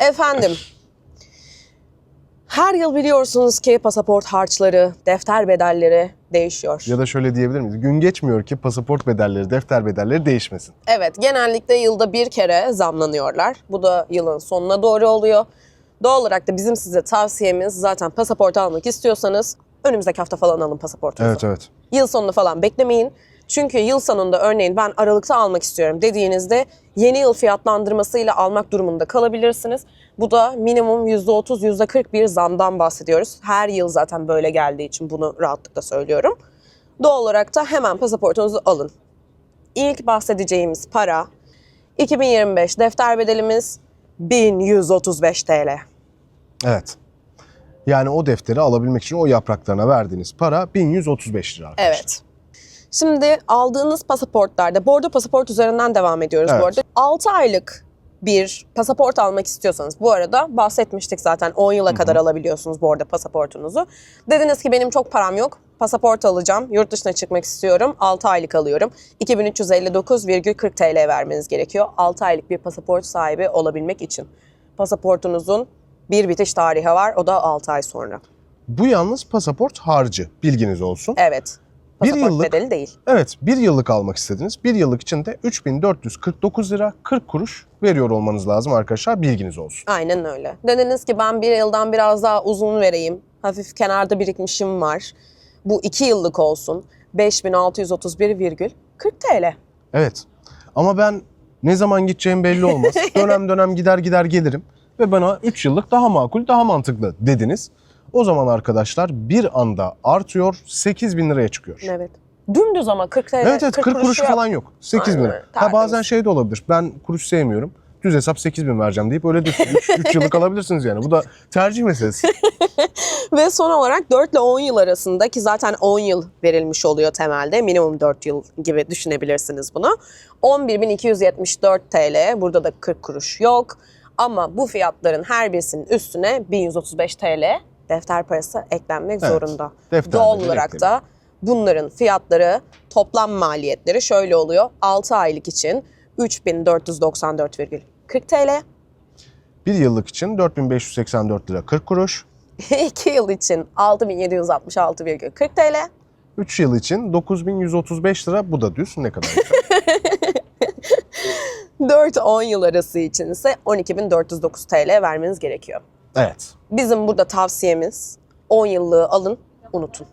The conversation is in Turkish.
Efendim, her yıl biliyorsunuz ki pasaport harçları, defter bedelleri değişiyor. Ya da şöyle diyebilir miyiz? Gün geçmiyor ki pasaport bedelleri, defter bedelleri değişmesin. Evet, genellikle yılda bir kere zamlanıyorlar. Bu da yılın sonuna doğru oluyor. Doğal olarak da bizim size tavsiyemiz zaten pasaport almak istiyorsanız önümüzdeki hafta falan alın pasaportunuzu. Evet evet. Yıl sonunu falan beklemeyin. Çünkü yıl sonunda örneğin ben Aralık'ta almak istiyorum dediğinizde yeni yıl fiyatlandırmasıyla almak durumunda kalabilirsiniz. Bu da minimum %30, %40 bir zamdan bahsediyoruz. Her yıl zaten böyle geldiği için bunu rahatlıkla söylüyorum. Doğal olarak da hemen pasaportunuzu alın. İlk bahsedeceğimiz para 2025 defter bedelimiz 1135 TL. Evet. Yani o defteri alabilmek için o yapraklarına verdiğiniz para 1135 lira arkadaşlar. Evet. Şimdi aldığınız pasaportlarda, bordo pasaport üzerinden devam ediyoruz Evet. bu arada. 6 aylık bir pasaport almak istiyorsanız, bu arada bahsetmiştik zaten 10 yıla kadar alabiliyorsunuz bordo pasaportunuzu. Dediniz ki benim çok param yok, pasaport alacağım, yurt dışına çıkmak istiyorum, 6 aylık alıyorum. 2359,40 TL vermeniz gerekiyor 6 aylık bir pasaport sahibi olabilmek için. Pasaportunuzun bir bitiş tarihi var, o da 6 ay sonra. Bu yalnız pasaport harcı. Bilginiz olsun. Evet. Bir yıllık- bedeli değil. Evet, bir yıllık almak istediniz. Bir yıllık için de 3449 lira 40 kuruş veriyor olmanız lazım arkadaşlar. Bilginiz olsun. Aynen öyle. Dediniz ki ben bir yıldan biraz daha uzun vereyim. Hafif kenarda birikmişim var. Bu iki yıllık olsun. 5631,40 TL. Evet. Ama ben ne zaman gideceğim belli olmaz. dönem dönem gider gider gelirim. Ve bana 3 yıllık daha makul, daha mantıklı dediniz. O zaman arkadaşlar bir anda artıyor 8 bin liraya çıkıyor. Evet. Dümdüz ama 40 TL. Evet evet 40 kuruşu kuruşu yok. falan yok. 8 bin lira. Ha, bazen şey de olabilir. Ben kuruş sevmiyorum. Düz hesap 8 bin vereceğim deyip öyle de 3 yıllık alabilirsiniz yani. Bu da tercih meselesi. Ve son olarak 4 ile 10 yıl arasında ki zaten 10 yıl verilmiş oluyor temelde. Minimum 4 yıl gibi düşünebilirsiniz bunu. 11.274 TL. Burada da 40 kuruş yok. Ama bu fiyatların her birisinin üstüne 1135 TL defter parası eklenmek Evet, zorunda. Doğal olarak da bunların fiyatları toplam maliyetleri şöyle oluyor. 6 aylık için 3494,40 TL. Bir yıllık için 4584 lira 40 kuruş. 2 yıl için 6766,40 TL. 3 yıl için 9135 lira. Bu da düz. Ne kadar güzel. 4-10 yıl arası için ise 12.409 TL vermeniz gerekiyor. Evet. Bizim burada tavsiyemiz 10 yıllığı alın, unutun.